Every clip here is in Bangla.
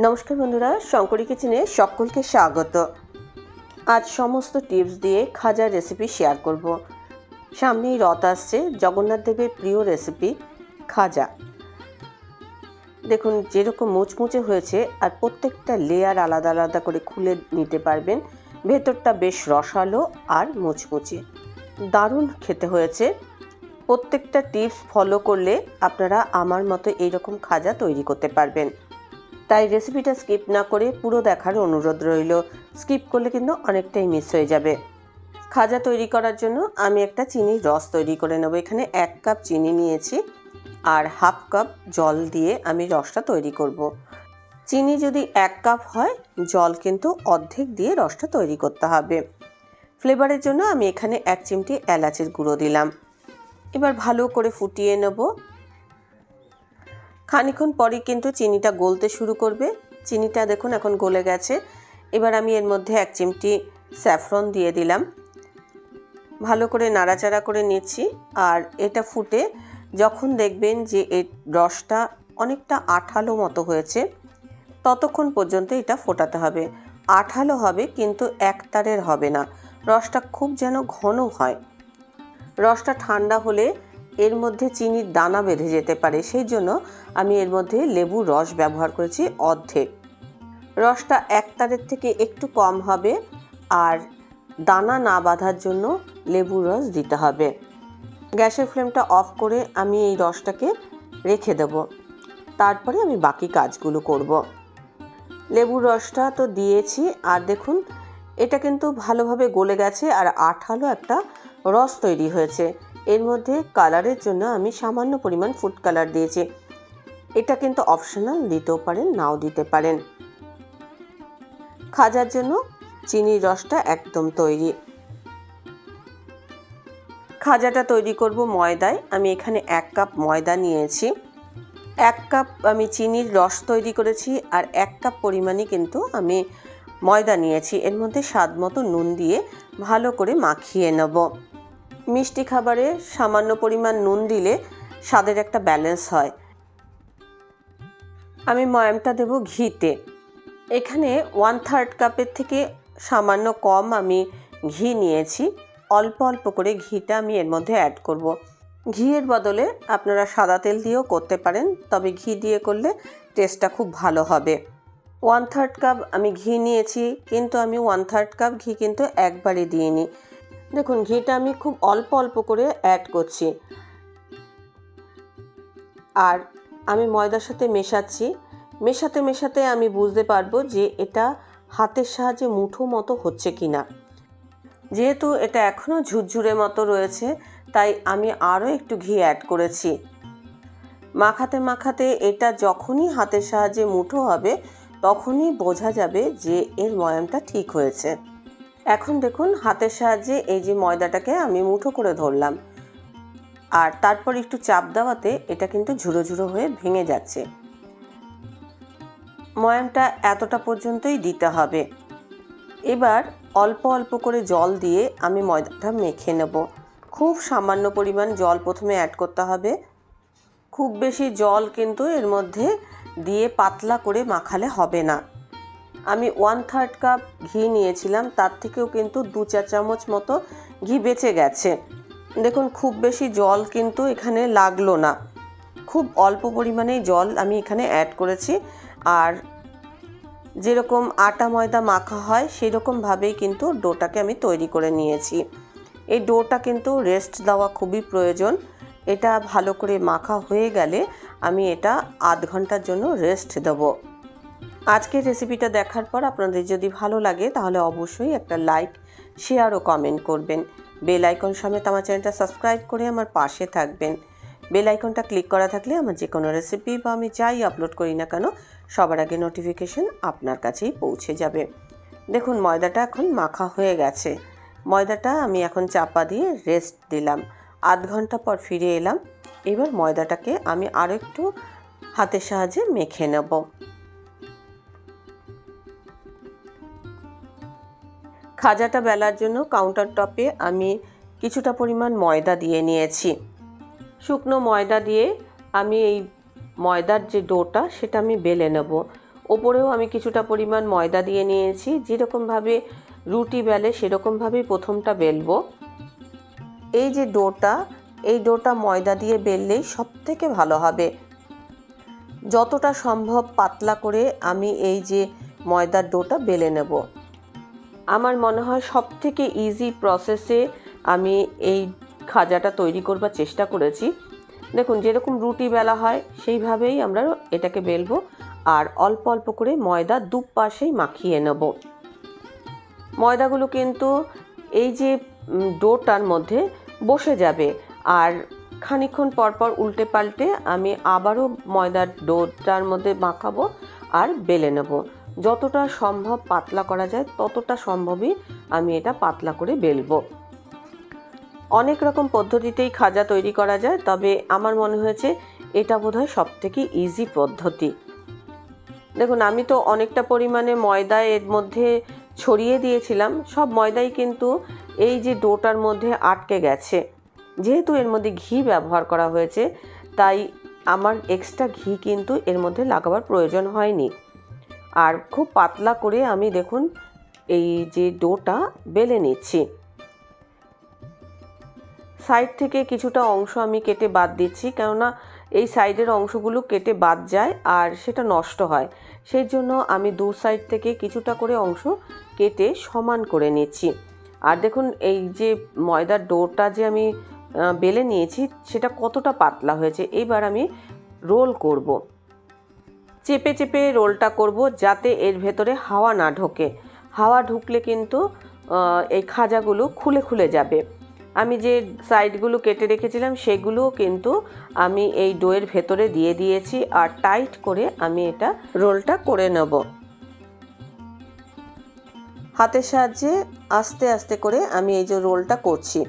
নমস্কার বন্ধুরা, শঙ্করী কিচেনে সকলকে স্বাগত। আজ সমস্ত টিপস দিয়ে খাজার রেসিপি শেয়ার করব। সামনেই রথ আসছে, জগন্নাথ দেবের প্রিয় রেসিপি খাজা। দেখুন, যেরকম মুচমুচে হয়েছে, আর প্রত্যেকটা লেয়ার আলাদা আলাদা করে খুলে নিতে পারবেন। ভেতরটা বেশ রসালো আর মুচমুচে। দারুণ খেতে হয়েছে। প্রত্যেকটা টিপস ফলো করলে আপনারা আমার মতো এইরকম খাজা তৈরি করতে পারবেন। তাই রেসিপিটা স্কিপ না করে পুরো দেখার অনুরোধ রইল। স্কিপ করলে কিন্তু অনেকটাই মিস হয়ে যাবে। খাজা তৈরি করার জন্য আমি একটা চিনির রস তৈরি করে নেব। এখানে এক কাপ চিনি নিয়েছি আর হাফ কাপ জল দিয়ে আমি রসটা তৈরি করব। চিনি যদি এক কাপ হয়, জল কিন্তু অর্ধেক দিয়ে রসটা তৈরি করতে হবে। ফ্লেভারের জন্য আমি এখানে এক চিমটি এলাচের গুঁড়ো দিলাম। এবার ভালো করে ফুটিয়ে নেব। খানিক্ষণ পরই কিন্তু চিনিটা গলতে শুরু করবে। চিনিটা দেখুন এখন গলে গেছে। এবার আমি এর মধ্যে এক চিমটি স্যাফরন দিয়ে দিলাম। ভালো করে নাড়াচাড়া করে নিচ্ছি আর এটা ফুটে যখন দেখবেন যে এর রসটা অনেকটা আঠালো মতো হয়েছে, ততক্ষণ পর্যন্ত এটা ফোটাতে হবে। আঠালো হবে কিন্তু একতারের হবে না। রসটা খুব যেন ঘন হয়। রসটা ঠান্ডা হলে এর মধ্যে চিনির দানা বেঁধে যেতে পারে। সেই জন্য আমি এর মধ্যে লেবুর রস ব্যবহার করেছি অর্ধেক। রসটা এক তারের থেকে একটু কম হবে আর দানা না বাঁধার জন্য লেবুর রস দিতে হবে। গ্যাসের ফ্লেমটা অফ করে আমি এই রসটাকে রেখে দেব। তারপরে আমি বাকি কাজগুলো করব। লেবুর রসটা তো দিয়েছি, আর দেখুন, এটা কিন্তু ভালোভাবে গলে গেছে আর আঠালো একটা রস তৈরি হয়েছে। এর মধ্যে কালারের জন্য আমি সামান্য পরিমাণ ফুড কালার দিয়েছি। এটা কিন্তু অপশনাল দিতেও পারেন, নাও দিতে পারেন। খাজার জন্য চিনির রসটা একদম তৈরি। খাজাটা তৈরি করব ময়দায়। আমি এখানে এক কাপ ময়দা নিয়েছি। এক কাপ আমি চিনির রস তৈরি করেছি আর এক কাপ পরিমাণে কিন্তু আমি ময়দা নিয়েছি। এর মধ্যে স্বাদ মতো নুন দিয়ে ভালো করে মাখিয়ে নেব। মিষ্টি খাবারে সামান্য পরিমাণ নুন দিলে স্বাদের একটা ব্যালেন্স হয়। আমি ময়ামটা দেব ঘিতে। এখানে ওয়ান থার্ড কাপের থেকে সামান্য কম আমি ঘি নিয়েছি। অল্প অল্প করে ঘিটা আমি এর মধ্যে অ্যাড করব। ঘিয়ের বদলে আপনারা সাদা তেল দিয়েও করতে পারেন, তবে ঘি দিয়ে করলে টেস্টটা খুব ভালো হবে। ওয়ান থার্ড কাপ আমি ঘি নিয়েছি, কিন্তু আমি ওয়ান থার্ড কাপ ঘি কিন্তু একবারে দিইনি। দেখুন, ঘিটা আমি খুব অল্প অল্প করে অ্যাড করছি। আর আমি ময়দার সাথে মেশাচ্ছি। মেশাতে মেশাতে আমি বুঝতে পারব যে এটা হাতের সাহায্যে মুঠো মতো হচ্ছে কি না যেহেতু এটা এখনও ঝুরঝুরে মতো রয়েছে, তাই আমি আরও একটু ঘি অ্যাড করেছি। মাখাতে মাখাতে এটা যখনই হাতের সাহায্যে মুঠো হবে, তখনই বোঝা যাবে যে এর ময়ামটা ঠিক হয়েছে। এখন দেখুন হাতের সাহায্যে এই যে ময়দাটাকে আমি মুঠো করে ধরলাম। আর তারপর একটু চাপ দেওয়াতে এটা কিন্তু ঝুড়ো ঝুড়ো হয়ে ভেঙে যাচ্ছে। ময়ামটা এতটা পর্যন্তই দিতে হবে। এবার অল্প অল্প করে জল দিয়ে আমি ময়দাটা মেখে নেব। খুব সামান্য পরিমাণ জল প্রথমে অ্যাড করতে হবে। খুব বেশি জল কিন্তু এর মধ্যে দিয়ে পাতলা করে মাখালে হবে না। আমি ওয়ান থার্ড কাপ ঘি নিয়েছিলাম, তার থেকেও কিন্তু দু চা চামচ মতো ঘি বেঁচে গেছে। দেখুন, খুব বেশি জল কিন্তু এখানে লাগল না। খুব অল্প পরিমাণেই জল আমি এখানে অ্যাড করেছি। আর যেরকম আটা ময়দা মাখা হয় সেই রকমভাবেই কিন্তু ডোটাকে আমি তৈরি করে নিয়েছি। এই ডোটা কিন্তু রেস্ট দেওয়া খুবই প্রয়োজন। এটা ভালো করে মাখা হয়ে গেলে আমি এটা আধ ঘণ্টার জন্য রেস্ট দেবো। আজকের রেসিপিটা দেখার পর আপনাদের যদি ভালো লাগে, তাহলে অবশ্যই একটা লাইক শেয়ার ও কমেন্ট করবেন। বেল আইকন সমেত আমার চ্যানেলটা সাবস্ক্রাইব করে আমার পাশে থাকবেন। বেল আইকনটা ক্লিক করা থাকলে আমার যে কোনো রেসিপি বা আমি যাই আপলোড করি না কেন, সবার আগে নোটিফিকেশন আপনার কাছেই পৌঁছে যাবে। দেখুন, ময়দাটা এখন মাখা হয়ে গেছে। ময়দাটা আমি এখন চাপা দিয়ে রেস্ট দিলাম। আধ ঘণ্টা পর ফিরে এলাম। এবার ময়দাটাকে আমি আরও একটু হাতের সাহায্যে মেখে নেব। খাজাটা বেলার জন্য কাউন্টার টপে আমি কিছুটা পরিমাণ ময়দা দিয়ে নিয়েছি। শুকনো ময়দা দিয়ে আমি এই ময়দার যে ডোটা সেটা আমি বেলে নেব। ওপরেও আমি কিছুটা পরিমাণ ময়দা দিয়ে নিয়েছি। যেরকমভাবে রুটি বেলে সেরকমভাবেই প্রথমটা বেলবো। এই যে ডোটা, এই ডোটা ময়দা দিয়ে বেললেই সব থেকে ভালো হবে। যতটা সম্ভব পাতলা করে আমি এই যে ময়দার ডোটা বেলে নেব। আমার মনে হয় সব থেকে ইজি প্রসেসে আমি এই খাজাটা তৈরি করবার চেষ্টা করেছি। দেখুন, যেরকম রুটি বেলা হয়, সেইভাবেই আমরা এটাকে বেলবো আর অল্প অল্প করে ময়দা দুপাশেই মাখিয়ে নেব। ময়দাগুলো কিন্তু এই যে ডোটার মধ্যে বসে যাবে আর খানিকক্ষণ পরপর উল্টে পাল্টে আমি আবারও ময়দার ডোটার মধ্যে মাখাবো আর বেলে নেব। যতটা সম্ভব পাতলা করা যায়, ততটা সম্ভবই আমি এটা পাতলা করে বেলবো। অনেক রকম পদ্ধতিতেই খাজা তৈরি করা যায়, তবে আমার মনে হয়েছে এটা বোধহয় সব থেকে ইজি পদ্ধতি। দেখুন, আমি তো অনেকটা পরিমাণে ময়দা এর মধ্যে ছড়িয়ে দিয়েছিলাম, সব ময়দাই কিন্তু এই যে ডোটার মধ্যে আটকে গেছে। যেহেতু এর মধ্যে ঘি ব্যবহার করা হয়েছে, তাই আমার এক্সট্রা ঘি কিন্তু এর মধ্যে লাগাবার প্রয়োজন হয়নি। আর খুব পাতলা করে আমি দেখুন এই যে ডোটা বেলে নিচ্ছি। সাইড থেকে কিছুটা অংশ আমি কেটে বাদ দিচ্ছি, কেননা এই সাইডের অংশগুলো কেটে বাদ যায় আর সেটা নষ্ট হয়। সেই জন্য আমি দু সাইড থেকে কিছুটা করে অংশ কেটে সমান করে নিচ্ছি। আর দেখুন এই যে ময়দার ডোটা যে আমি বেলে নিয়েছি, সেটা কতটা পাতলা হয়েছে এবার আমি রোল করব। চেপে চেপে রোলটা করব যাতে এর ভেতরে হাওয়া না ঢোকে। হাওয়া ঢুকলে কিন্তু এই খাজাগুলো খুলে খুলে যাবে। আমি যে সাইডগুলো কেটে রেখেছিলাম সেগুলোও কিন্তু আমি এই ডোয়ের ভেতরে দিয়ে দিয়েছি আর টাইট করে আমি এটা রোলটা করে নেব। হাতের সাহায্যে আস্তে আস্তে করে আমি এই যে রোলটা করছি।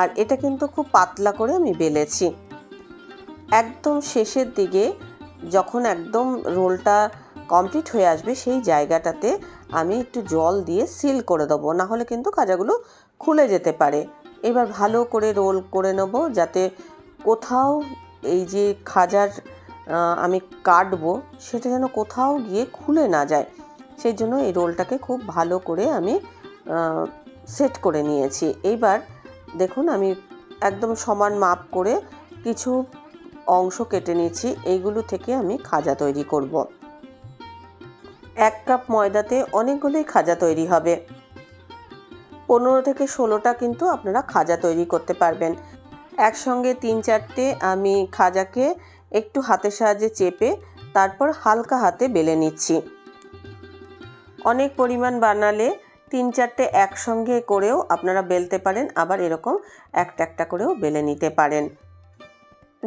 আর এটা কিন্তু খুব পাতলা করে আমি বেলেছি। একদম শেষের দিকে যখন একদম রোলটা কমপ্লিট হয়ে আসবে, সেই জায়গাটাতে আমি একটু জল দিয়ে সিল করে দেবো। না হলে কিন্তু খাজাগুলো খুলে যেতে পারে। এবার ভালো করে রোল করে নেব যাতে কোথাও এই যে খাজার আমি কাটবো, সেটা যেন কোথাও গিয়ে খুলে না যায়। সেই জন্য এই রোলটাকে খুব ভালো করে আমি সেট করে নিয়েছি। এইবার দেখুন আমি একদম সমান মাপ করে কিছু অংশ কেটে নিয়েছি এইগুলো থেকে আমি খাজা তৈরি করব। এক কাপ ময়দাতে অনেকগুলোই খাজা তৈরি হবে। পনেরো থেকে ষোলোটা কিন্তু আপনারা খাজা তৈরি করতে পারবেন। একসঙ্গে তিন চারটে আমি খাজাকে একটু হাতের সাহায্যে চেপে তারপর হালকা হাতে বেলে নিচ্ছি। অনেক পরিমাণ বানালে তিন চারটে একসঙ্গে করেও আপনারা বেলতে পারেন, আবার এরকম একটা একটা করেও বেলে নিতে পারেন।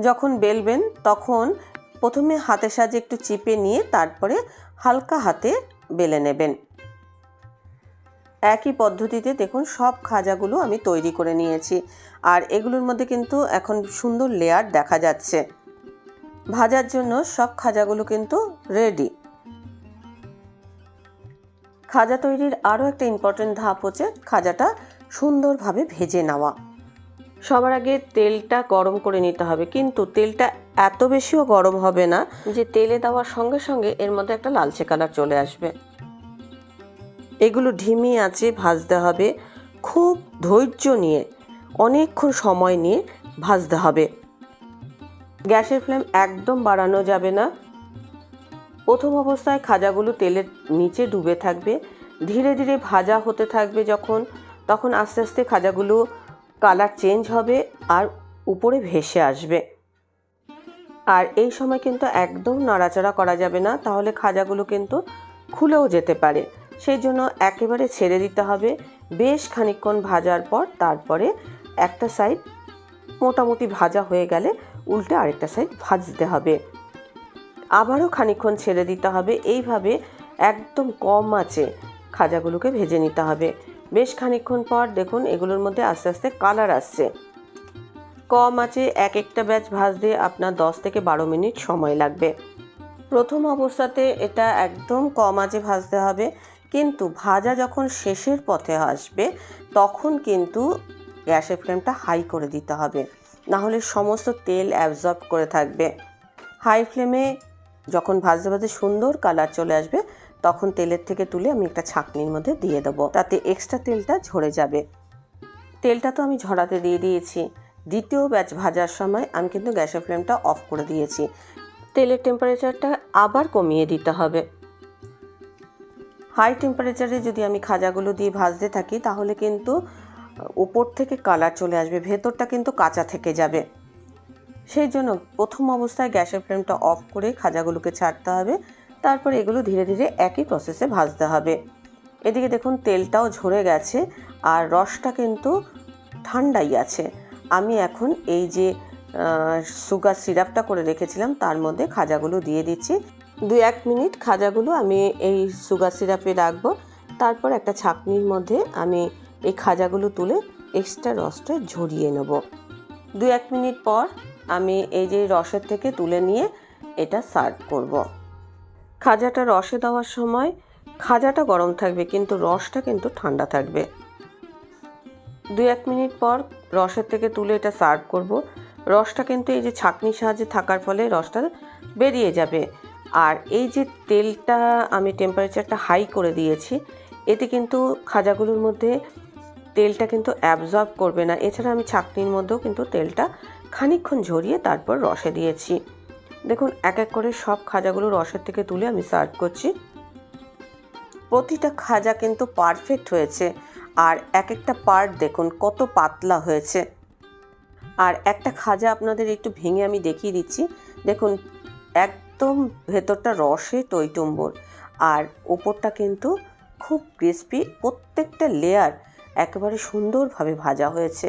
যখন বেলবেন, তখন প্রথমে হাতের সাহায্যে একটু চিপে নিয়ে তারপরে হালকা হাতে বেলে নেবেন। একই পদ্ধতিতে দেখুন, সব খাজাগুলো আমি তৈরি করে নিয়েছি। আর এগুলোর মধ্যে কিন্তু এখন সুন্দর লেয়ার দেখা যাচ্ছে। ভাজার জন্য সব খাজাগুলো কিন্তু রেডি খাজা তৈরির আরও একটা ইম্পর্টেন্ট ধাপ হচ্ছে খাজাটা সুন্দরভাবে ভেজে নেওয়া। সবার আগে তেলটা গরম করে নিতে হবে। কিন্তু তেলটা এত বেশিও গরম হবে না যে তেলে দেওয়ার সঙ্গে সঙ্গে এর মধ্যে একটা লালচে কালার চলে আসবে। এগুলো ঢিমি আছে ভাজতে হবে। খুব ধৈর্য নিয়ে, অনেকক্ষণ সময় নিয়ে ভাজতে হবে। গ্যাসের ফ্লেম একদম বাড়ানো যাবে না। প্রথম অবস্থায় খাজাগুলো তেলের নিচে ডুবে থাকবে। ধীরে ধীরে ভাজা হতে থাকবে যখন, তখন আস্তে আস্তে খাজাগুলো কালার চেঞ্জ হবে আর উপরে ভেসে আসবে। আর এই সময় কিন্তু একদম নাড়াচাড়া করা যাবে না, তাহলে খাজাগুলো কিন্তু খুলেও যেতে পারে। সেই জন্য একেবারে ছেড়ে দিতে হবে। বেশ খানিকক্ষণ ভাজার পর তারপরে একটা সাইড মোটামুটি ভাজা হয়ে গেলে উল্টে আরেকটা সাইড ভাজতে হবে। আবারও খানিকক্ষণ ছেড়ে দিতে হবে। এইভাবে একদম কম আছে খাজাগুলোকে ভেজে নিতে হবে। বেশ খানিকক্ষণ পর দেখুন এগুলোর মধ্যে আস্তে আস্তে কালার আসছে। কম আছে এক একটা ব্যাচ ভাজতে আপনার দশ থেকে বারো মিনিট সময় লাগবে। প্রথম অবস্থাতে এটা একদম কম আঁচে ভাজতে হবে, কিন্তু ভাজা যখন শেষের পথে আসবে, তখন কিন্তু গ্যাসের ফ্লেমটা হাই করে দিতে হবে। না হলে সমস্ত তেল অ্যাবজর্ব করে থাকবে। হাই ফ্লেমে যখন ভাজতে ভাজতে সুন্দর কালার চলে আসবে তখন তেলের থেকে তুলে আমি একটা ছাঁকনির মধ্যে দিয়ে দেবো। তাতে এক্সট্রা তেলটা ঝরে যাবে। তেলটা তো আমি ঝরাতে দিয়ে দিয়েছি। দ্বিতীয় ব্যাচ ভাজার সময় আমি কিন্তু গ্যাসের ফ্লেমটা অফ করে দিয়েছি। তেলের টেম্পারেচারটা আবার কমিয়ে দিতে হবে। হাই টেম্পারেচারে যদি আমি খাজাগুলো দিয়ে ভাজতে থাকি, তাহলে কিন্তু উপর থেকে কালার চলে আসবে, ভেতরটা কিন্তু কাঁচা থেকে যাবে। সেই জন্য প্রথম অবস্থায় গ্যাসের ফ্লেমটা অফ করে খাজাগুলোকে ছাড়তে হবে। তারপর এগুলো ধীরে ধীরে একই প্রসেসে ভাজতে হবে। এদিকে দেখুন, তেলটাও ঝরে গেছে আর রসটা কিন্তু ঠান্ডাই আছে। আমি এখন এই যে সুগার সিরাপটা করে রেখেছিলাম, তার মধ্যে খাজাগুলো দিয়ে দিচ্ছি। দু এক মিনিট খাজাগুলো আমি এই সুগার সিরাপে রাখব। তারপর একটা ছাকনির মধ্যে আমি এই খাজাগুলো তুলে এক্সট্রা রসটা ঝরিয়ে নেব। দু এক মিনিট পর আমি এই যে রসের থেকে তুলে নিয়ে এটা সার্ভ করব। খাজাটা রসে দেওয়ার সময় খাজাটা গরম থাকবে, কিন্তু রসটা কিন্তু ঠান্ডা থাকবে। দু এক মিনিট পর রসের থেকে তুলে এটা সার্ভ করব। রসটা কিন্তু এই যে ছাঁকনির সাহায্যে থাকার ফলে রসটা বেরিয়ে যাবে। আর এই যে তেলটা আমি টেম্পারেচারটা হাই করে দিয়েছি, এতে কিন্তু খাজাগুলোর মধ্যে তেলটা কিন্তু অ্যাবজর্ব করবে না। এছাড়া আমি ছাঁকনির মধ্যেও কিন্তু তেলটা খানিকক্ষণ ঝরিয়ে তারপর রসে দিয়েছি। দেখুন, এক এক করে সব খাজাগুলো রসের থেকে তুলে আমি সার্ভ করছি। প্রতিটা খাজা কিন্তু পারফেক্ট হয়েছে। আর এক একটা পার্ট দেখুন, কত পাতলা হয়েছে। আর একটা খাজা আপনাদের একটু ভেঙে আমি দেখিয়ে দিচ্ছি। দেখুন, একদম ভেতরটা রসে টইটম্বর আর ওপরটা কিন্তু খুব ক্রিস্পি প্রত্যেকটা লেয়ার একেবারে সুন্দরভাবে ভাজা হয়েছে।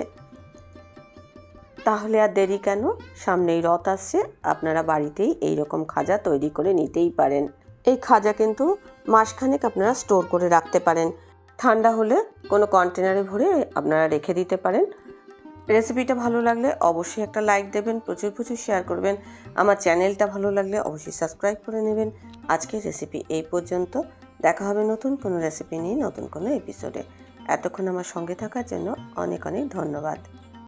তাহলে আর দেরি কেন? সামনেই রথ আসছে, আপনারা বাড়িতেই এই রকম খাজা তৈরি করে নিতেই পারেন। এই খাজা কিন্তু মাসখানেক আপনারা স্টোর করে রাখতে পারেন। ঠান্ডা হলে কোনো কন্টেনারে ভরে আপনারা রেখে দিতে পারেন। রেসিপিটা ভালো লাগলে অবশ্যই একটা লাইক দেবেন, প্রচুর প্রচুর শেয়ার করবেন। আমার চ্যানেলটা ভালো লাগলে অবশ্যই সাবস্ক্রাইব করে নেবেন। আজকের রেসিপি এই পর্যন্ত। দেখা হবে নতুন কোনো রেসিপি নিয়ে, নতুন কোনো এপিসোডে। এতক্ষণ আমার সঙ্গে থাকার জন্য অনেক অনেক ধন্যবাদ।